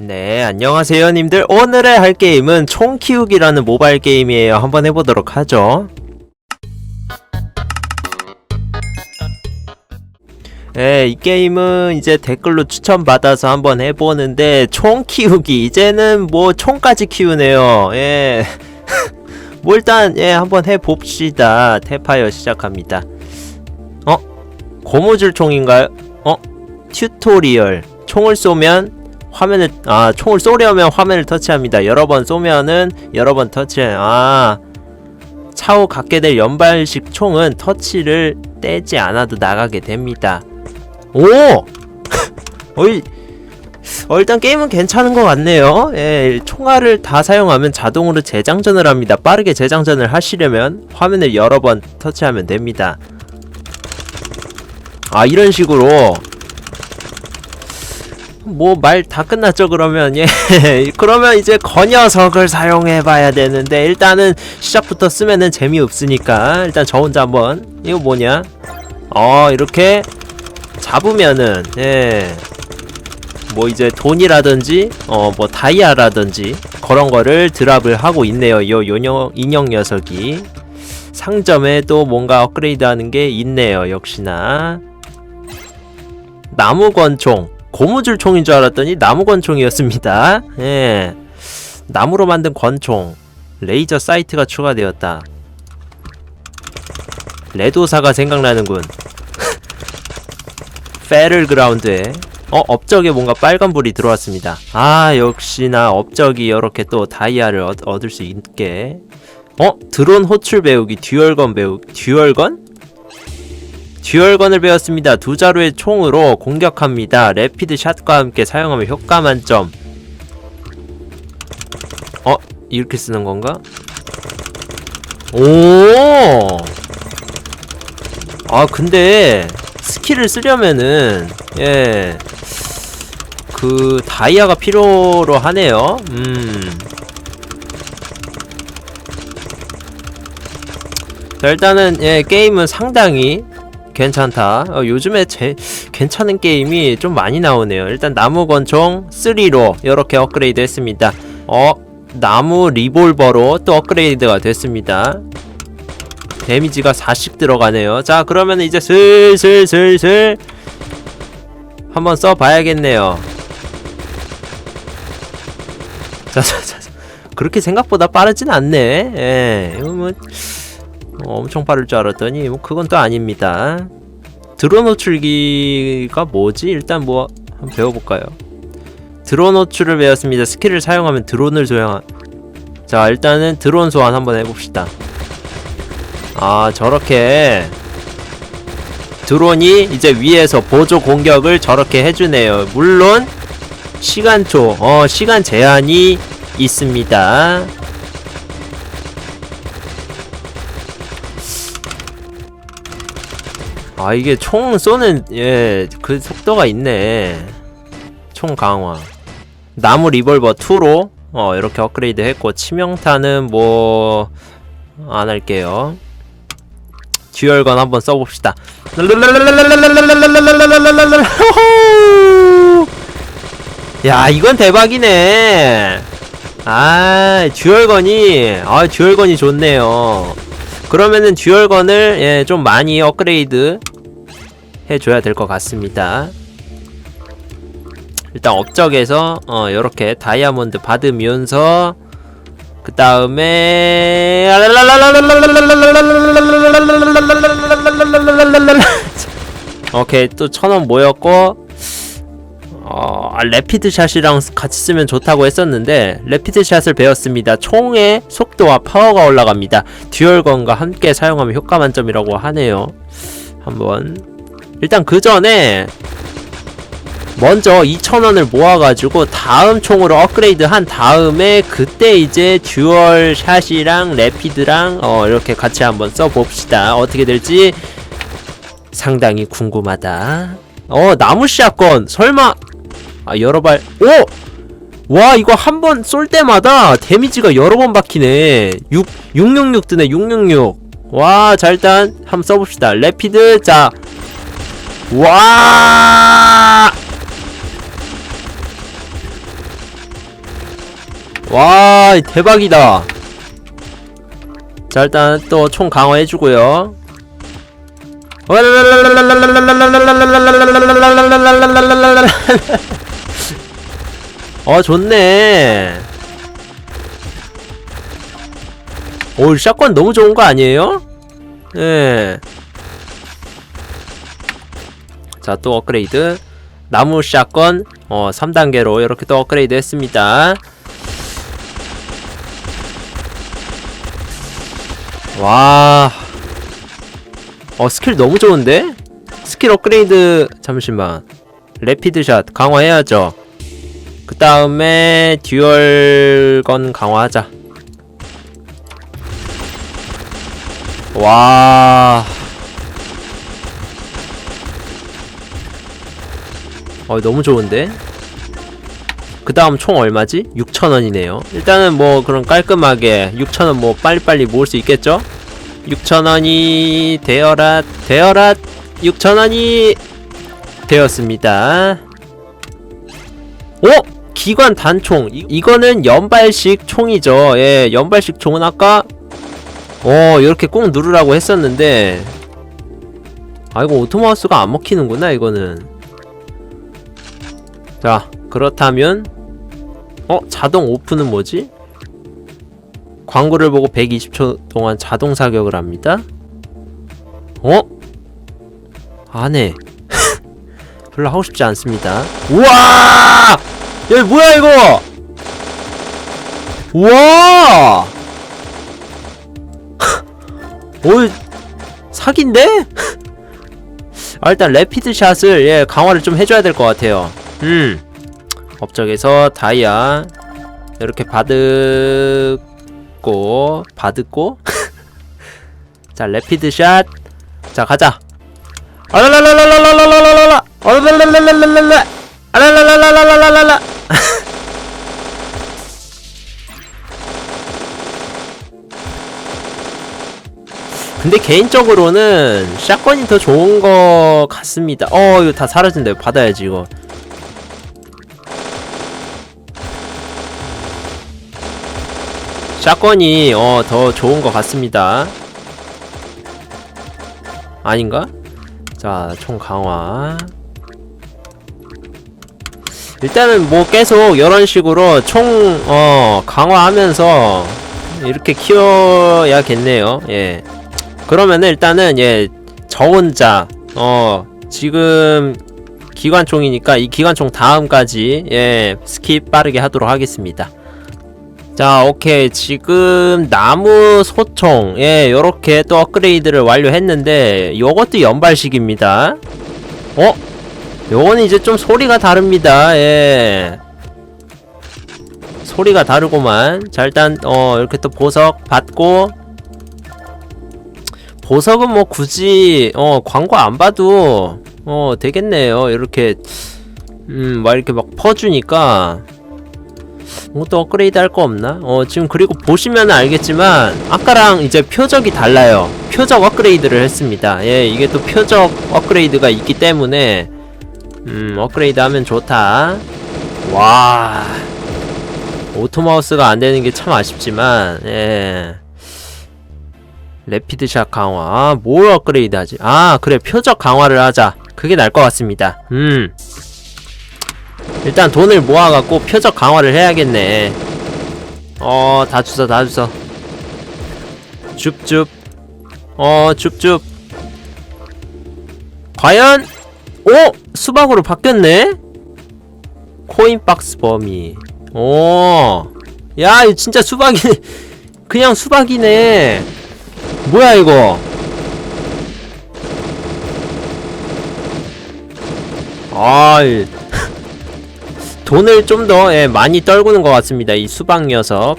네, 안녕하세요, 님들. 오늘의 할 게임은 총 키우기라는 모바일 게임이에요. 한번 해보도록 하죠. 네, 이 게임은 이제 댓글로 추천받아서 한번 해보는데, 총 키우기. 이제는 뭐, 총까지 키우네요. 예. 뭐, 일단, 예, 한번 해봅시다. 태파이어 시작합니다. 어? 고무줄 총인가요? 어? 튜토리얼. 총을 쏘면 화면을 아 총을 쏘려면 화면을 터치합니다. 여러 번 쏘면은 여러 번 터치. 아 차후 갖게 될 연발식 총은 터치를 떼지 않아도 나가게 됩니다. 오! 어이 어, 일단 게임은 괜찮은 것 같네요. 예, 총알을 다 사용하면 자동으로 재장전을 합니다. 빠르게 재장전을 하시려면 화면을 여러 번 터치하면 됩니다. 아, 이런 식으로 뭐 말 다 끝났죠 그러면? 예. 그러면 이제 건녀석을 사용해 봐야 되는데 일단은 시작부터 쓰면은 재미없으니까 일단 저 혼자 한번. 이거 뭐냐? 어 이렇게 잡으면은 예 뭐 이제 돈이라든지 어 뭐 다이아라든지 그런 거를 드랍을 하고 있네요 요 요녀 인형 녀석이. 상점에 또 뭔가 업그레이드 하는 게 있네요 역시나. 나무 권총 고무줄 총인 줄 알았더니 나무 권총이었습니다. 예. 나무로 만든 권총. 레이저 사이트가 추가되었다. 레도사가 생각나는군. 페럴 그라운드에 어 업적에 뭔가 빨간 불이 들어왔습니다. 아 역시나 업적이 이렇게 또 다이아를 얻, 얻을 수 있게. 어 드론 호출 배우기 듀얼건 배우 듀얼건? 듀얼건을 배웠습니다. 두 자루의 총으로 공격합니다. 레피드 샷과 함께 사용하면 효과 만점. 어? 이렇게 쓰는 건가? 오! 아, 근데 스킬을 쓰려면은 예. 그 다이아가 필요로 하네요. 음. 자, 일단은 예, 게임은 상당히 괜찮다. 어, 요즘에 제 괜찮은 게임이 좀 많이 나오네요. 일단 나무 권총 3로 이렇게 업그레이드 했습니다. 어, 나무 리볼버로 또 업그레이드가 됐습니다. 데미지가 4씩 들어가네요. 자, 그러면 이제 슬슬슬슬 한번 써봐야겠네요. 자, 자, 자, 자. 그렇게 생각보다 빠르진 않네. 예, 이거 뭐 어, 엄청 빠를 줄 알았더니 뭐 그건 또 아닙니다. 드론 호출기가 뭐지? 일단 뭐 한번 배워볼까요? 드론 호출을 배웠습니다. 스킬을 사용하면 드론을 소형. 자 일단은 드론 소환 한번 해봅시다. 아 저렇게 드론이 이제 위에서 보조 공격을 저렇게 해주네요. 물론 시간초, 어 시간 제한이 있습니다. 아 이게 총 쏘는 예 그 속도가 있네. 총 강화. 나무 리볼버 2로 어 이렇게 업그레이드 했고 치명타는 뭐 안 할게요. 듀얼건 한번 써봅시다. 야 이건 대박이네. 아 듀얼건이 아 듀얼건이 좋네요 그러면은 듀얼건을 예, 좀 많이 업그레이드 해줘야 될 것 같습니다. 일단 업적에서 어, 이렇게 다이아몬드 받으면서 그 다음에 오케이 또 천원 모였고 어, 아, 레피드 샷이랑 같이 쓰면 좋다고 했었는데 레피드 샷을 배웠습니다. 총의 속도와 파워가 올라갑니다. 듀얼건과 함께 사용하면 효과 만점이라고 하네요. 한번 일단 그 전에 먼저 2,000원을 모아가지고 다음 총으로 업그레이드 한 다음에 그때 이제 듀얼 샷이랑 레피드랑 어 이렇게 같이 한번 써봅시다. 어떻게 될지 상당히 궁금하다. 어 나무 샷건 설마 아 여러 발 오! 와 이거 한 번 쏠 때마다 데미지가 여러 번 박히네. 6 666 뜨네 666 와 자 일단 한번 써봅시다. 레피드 자. 와! 와 대박이다. 자 일단 또 총 강화해주고요 어 좋네 오 샷건 너무 좋은 거 아니에요? 예. 자, 또 업그레이드. 나무 샷건, 어, 3단계로 이렇게 또 업그레이드 했습니다. 와. 어, 스킬 너무 좋은데? 스킬 업그레이드, 잠시만. 레피드샷 강화해야죠. 그 다음에 듀얼건 강화하자. 와. 어, 너무 좋은데? 그 다음 총 얼마지? 6,000원이네요. 일단은 뭐 그런 깔끔하게 6,000원 뭐 빨리빨리 모을 수 있겠죠? 6,000원이 되어라, 되어라, 6,000원이 되었습니다. 오! 기관 단총. 이, 이거는 연발식 총이죠. 예, 연발식 총은 아까 어 이렇게 꼭 누르라고 했었는데 아 이거 오토마우스가 안 먹히는구나 이거는 자 그렇다면 어 자동 오픈은 뭐지? 광고를 보고 120초 동안 자동 사격을 합니다 어? 안해 별로 하고 싶지 않습니다 우와 여기 뭐야 이거 우와 오 사기인데? 아, 일단 레피드 샷을 예 강화를 좀 해줘야 될 것 같아요. 음 업적에서 다이아 이렇게 받고 받고 자 레피드 샷. 자 가자. 아랄랄랄랄랄랄랄랄랄라 아랄랄랄랄랄랄라 아랄랄랄랄랄랄라 근데 개인적으로는 샷건이 더 좋은 것 같습니다. 어, 이거 다 사라진다. 이거 받아야지, 이거. 샷건이, 어, 더 좋은 것 같습니다. 아닌가? 자, 총 강화. 일단은 뭐 계속 이런 식으로 총, 어, 강화하면서 이렇게 키워야겠네요. 예. 그러면은 일단은 예 저 혼자 어 지금 기관총이니까 이 기관총 다음까지 예 스킵 빠르게 하도록 하겠습니다. 자 오케이 지금 나무 소총 예 요렇게 또 업그레이드를 완료했는데 요것도 연발식입니다. 어? 요거는 이제 좀 소리가 다릅니다. 예. 소리가 다르고만. 자 일단 어 이렇게 또 보석 받고. 보석은 뭐 굳이 어 광고 안 봐도 어 되겠네요. 이렇게 음막 이렇게 막 퍼주니까. 뭐또 업그레이드 할 거 없나? 어 지금 그리고 보시면 알겠지만 아까랑 이제 표적이 달라요. 표적 업그레이드를 했습니다. 예 이게 또 표적 업그레이드가 있기 때문에 음 업그레이드 하면 좋다. 와. 오토마우스가 안 되는 게 참 아쉽지만 예. 레피드샷 강화. 뭘 업그레이드 하지? 아 그래. 표적 강화를 하자. 그게 날 것 같습니다. 음. 일단 돈을 모아갖고 표적 강화를 해야겠네. 어다 주서 다 주서 줍줍. 어 줍줍. 과연? 오 수박으로 바뀌었네? 코인박스 범위. 오야 진짜 수박이 그냥 수박이네. 뭐야 이거? 아 돈을 좀더 예, 많이 떨구는 것 같습니다 이 수박 녀석.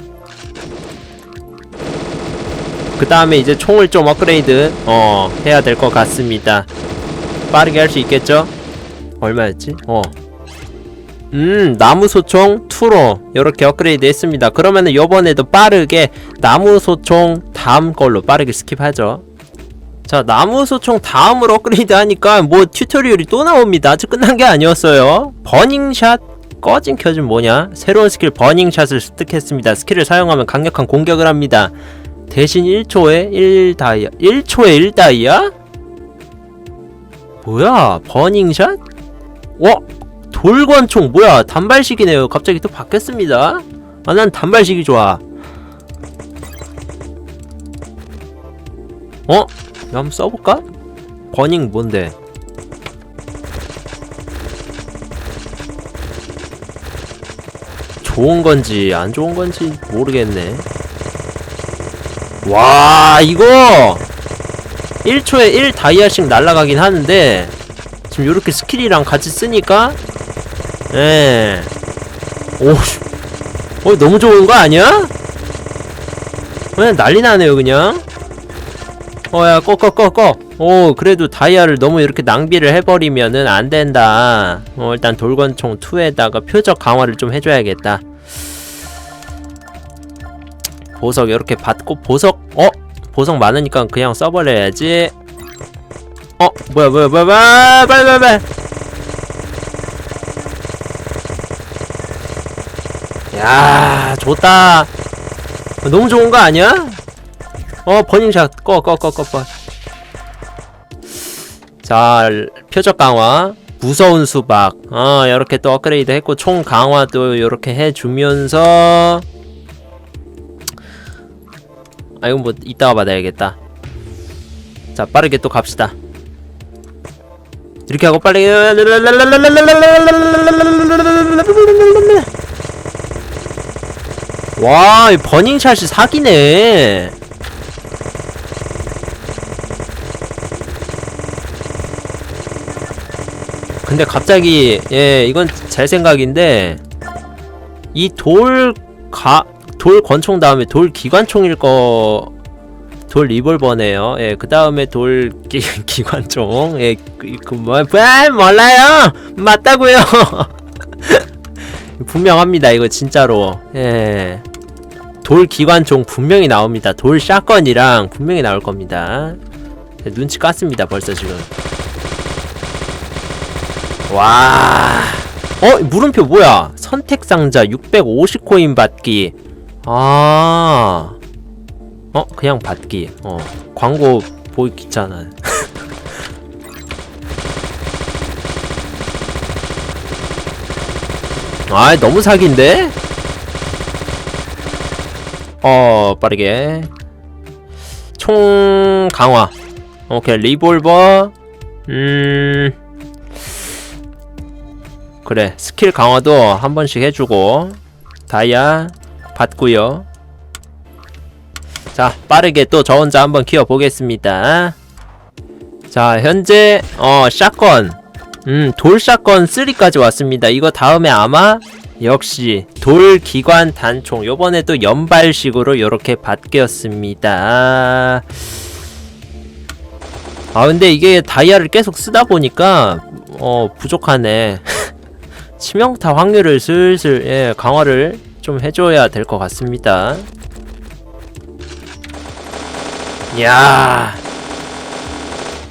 그 다음에 이제 총을 좀 업그레이드 어 해야 될 것 같습니다. 빠르게 할 수 있겠죠? 얼마였지? 어 음, 나무소총 2로 이렇게 업그레이드 했습니다. 그러면은 요번에도 빠르게 나무소총 다음 걸로 빠르게 스킵하죠. 자, 나무소총 다음으로 업그레이드 하니까 뭐 튜토리얼이 또 나옵니다. 아직 끝난 게 아니었어요. 버닝샷 꺼진 켜진 뭐냐? 새로운 스킬 버닝샷을 습득했습니다. 스킬을 사용하면 강력한 공격을 합니다. 대신 1초에 1다이아 1초에 1다이아? 뭐야 버닝샷? 와 돌권총. 뭐야? 단발식이네요. 갑자기 또 바뀌었습니다. 아 난 단발식이 좋아. 어? 한번 써볼까? 버닝 뭔데? 좋은 건지 안 좋은 건지 모르겠네. 와 이거! 1초에 1 다이아씩 날아가긴 하는데 지금 요렇게 스킬이랑 같이 쓰니까 예. 오, 씨. 어, 너무 좋은 거 아니야? 그냥 난리 나네요, 그냥. 어, 야, 꺼, 꺼, 꺼, 꺼. 오, 그래도 다이아를 너무 이렇게 낭비를 해버리면은 안 된다. 어, 일단 돌건총 2에다가 표적 강화를 좀 해줘야겠다. 보석 이렇게 받고, 보석, 어? 보석 많으니까 그냥 써버려야지. 어, 뭐야, 뭐야, 뭐야, 뭐야, 빨리, 빨리, 빨리. 야, 좋다. 너무 좋은 거 아니야? 어, 버닝샷 꺼, 꺼, 꺼, 꺼, 꺼. 자, 표적 강화. 무서운 수박. 어, 이렇게 또 업그레이드 했고, 총 강화도 이렇게 해주면서. 아, 이건 뭐, 이따가 받아야겠다. 자, 빠르게 또 갑시다. 이렇게 하고 빨리. 와, 이 버닝샷이 사기네. 근데 갑자기 예, 이건 제 생각인데 이 돌 가 돌 권총 다음에 돌 기관총일 거. 돌 리볼버네요. 예, 그 다음에 돌 기, 기관총. 예, 그, 그 뭐, 뭐, 몰라요. 맞다고요. 분명합니다. 이거 진짜로. 예. 돌 기관총 분명히 나옵니다. 돌 샷건이랑 분명히 나올 겁니다. 네, 눈치 깠습니다. 벌써 지금. 와. 어, 물음표 뭐야? 선택 상자 650코인 받기. 아. 어, 그냥 받기. 어. 광고 보기 귀찮아. 아, 너무 사기인데? 어, 빠르게. 총 강화. 오케이, 리볼버. 음. 그래, 스킬 강화도 한 번씩 해주고. 다이아 받고요. 자, 빠르게 또 저 혼자 한번 키워보겠습니다. 자, 현재, 어, 샷건. 음, 돌 샷건 3까지 왔습니다. 이거 다음에 아마 역시 돌 기관 단총 요번에 또 연발식으로 이렇게 바뀌었습니다. 아 근데 이게 다이아를 계속 쓰다 보니까 어 부족하네. 치명타 확률을 슬슬 예, 강화를 좀 해줘야 될 것 같습니다. 야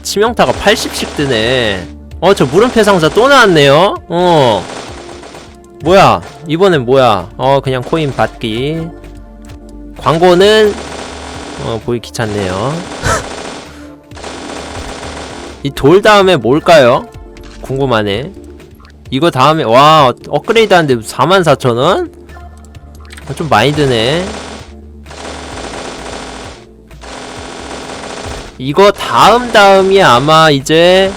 치명타가 80씩 뜨네. 어, 저 물음표 상자 또 나왔네요. 어. 뭐야? 이번엔 뭐야? 어, 그냥 코인 받기. 광고는 어, 보기 귀찮네요. 이 돌 다음에 뭘까요? 궁금하네. 이거 다음에 와, 업그레이드 하는데 44,000원? 어, 좀 많이 드네. 이거 다음 다음이 아마 이제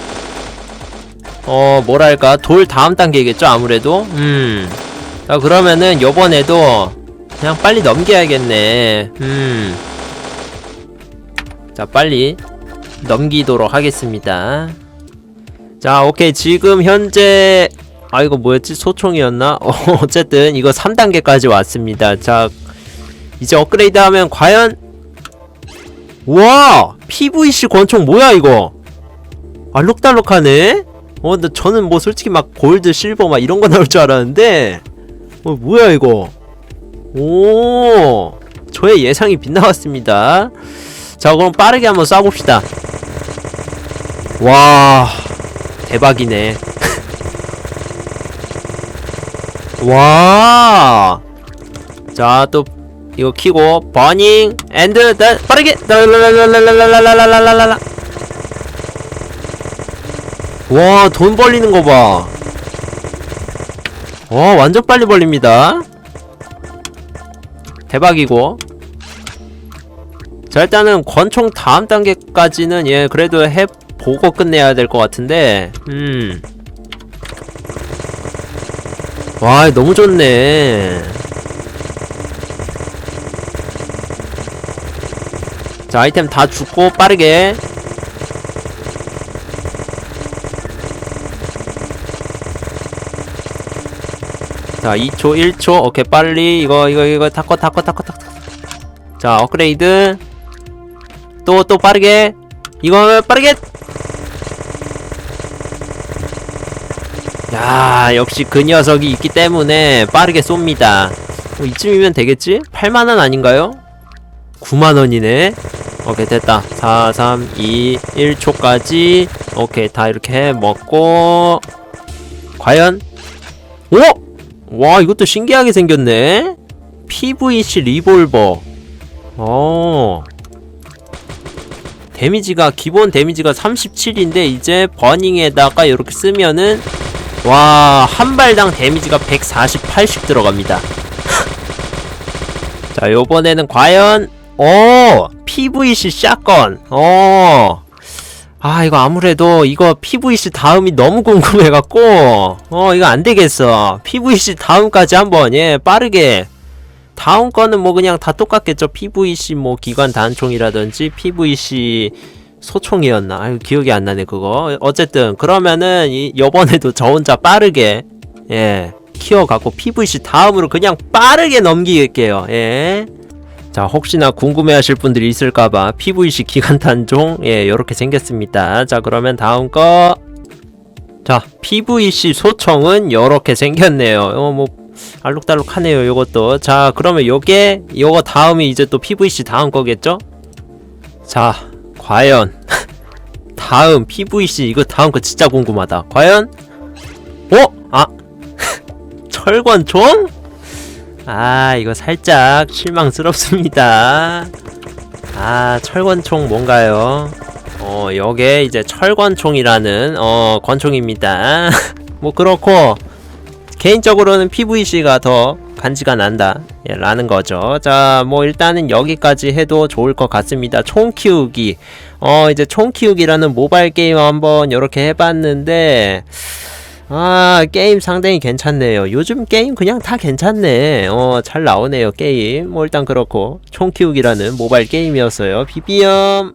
어 뭐랄까? 돌 다음 단계겠죠 아무래도? 음. 자, 그러면은 요번에도 그냥 빨리 넘겨야겠네. 음자 빨리 넘기도록 하겠습니다. 자 오케이. 지금 현재 아 이거 뭐였지? 소총이었나? 어, 어쨌든 이거 3단계까지 왔습니다. 자 이제 업그레이드 하면 과연 와 PVC 권총 뭐야 이거 알록달록하네 어, 근데 저는 뭐 솔직히 막 골드, 실버 막 이런 거 나올 줄 알았는데 어, 뭐야 이거? 오, 저의 예상이 빗나갔습니다. 자, 그럼 빠르게 한번 쏴봅시다. 와, 대박이네. 와. 자, 또 이거 키고 버닝 앤드 빠르게 와 돈 벌리는 거봐 와 완전 빨리 벌립니다 대박이고 자 일단은 권총 다음 단계까지는 예 그래도 해보고 끝내야 될 것 같은데 음와 너무 좋네 자, 아이템 다 죽고 빠르게. 자, 2초, 1초. 오케이, 빨리. 이거, 이거, 이거, 타코, 타코, 타코, 타코. 자, 업그레이드. 또, 또 빠르게. 이거, 빠르게. 야, 역시 그 녀석이 있기 때문에 빠르게 쏩니다. 뭐 이쯤이면 되겠지? 8만원 아닌가요? 9만원이네. 오케이, 됐다. 4, 3, 2, 1초까지. 오케이, 다 이렇게 해 먹고. 과연? 오! 와, 이것도 신기하게 생겼네. PVC 리볼버. 어. 데미지가 기본 데미지가 37인데 이제 버닝에다가 이렇게 쓰면은 와, 한 발당 데미지가 148씩 들어갑니다. 자, 요번에는 과연 오, PVC 샷건. 어. 아, 이거 아무래도 이거 PVC 다음이 너무 궁금해갖고, 어, 이거 안 되겠어. PVC 다음까지 한번, 예, 빠르게. 다음 거는 뭐 그냥 다 똑같겠죠. PVC 뭐 기관 단총이라든지 PVC 소총이었나? 아유, 기억이 안 나네, 그거. 어쨌든, 그러면은, 이, 요번에도 저 혼자 빠르게, 예, 키워갖고 PVC 다음으로 그냥 빠르게 넘기게요, 예. 자, 혹시나 궁금해 하실 분들이 있을까봐 PVC 기관 단종, 예, 요렇게 생겼습니다. 자, 그러면 다음 거. 자, PVC 소총은 요렇게 생겼네요. 어, 뭐, 알록달록하네요, 요것도. 자, 그러면 요게, 요거 다음이 이제 또 PVC 다음 거겠죠? 자, 과연. 다음 PVC, 이거 다음 거 진짜 궁금하다. 과연? 어? 아. 철권총? 아, 이거 살짝 실망스럽습니다. 아, 철권총 뭔가요? 어, 요게 이제 철권총이라는, 어, 권총입니다. 뭐, 그렇고, 개인적으로는 PVC가 더 간지가 난다. 예, 라는 거죠. 자, 뭐, 일단은 여기까지 해도 좋을 것 같습니다. 총 키우기. 어, 이제 총 키우기라는 모바일 게임 한번 이렇게 해봤는데, 아, 게임 상당히 괜찮네요. 요즘 게임 그냥 다 괜찮네. 어, 잘 나오네요, 게임. 뭐, 일단 그렇고. 총 키우기라는 모바일 게임이었어요. 비비엄.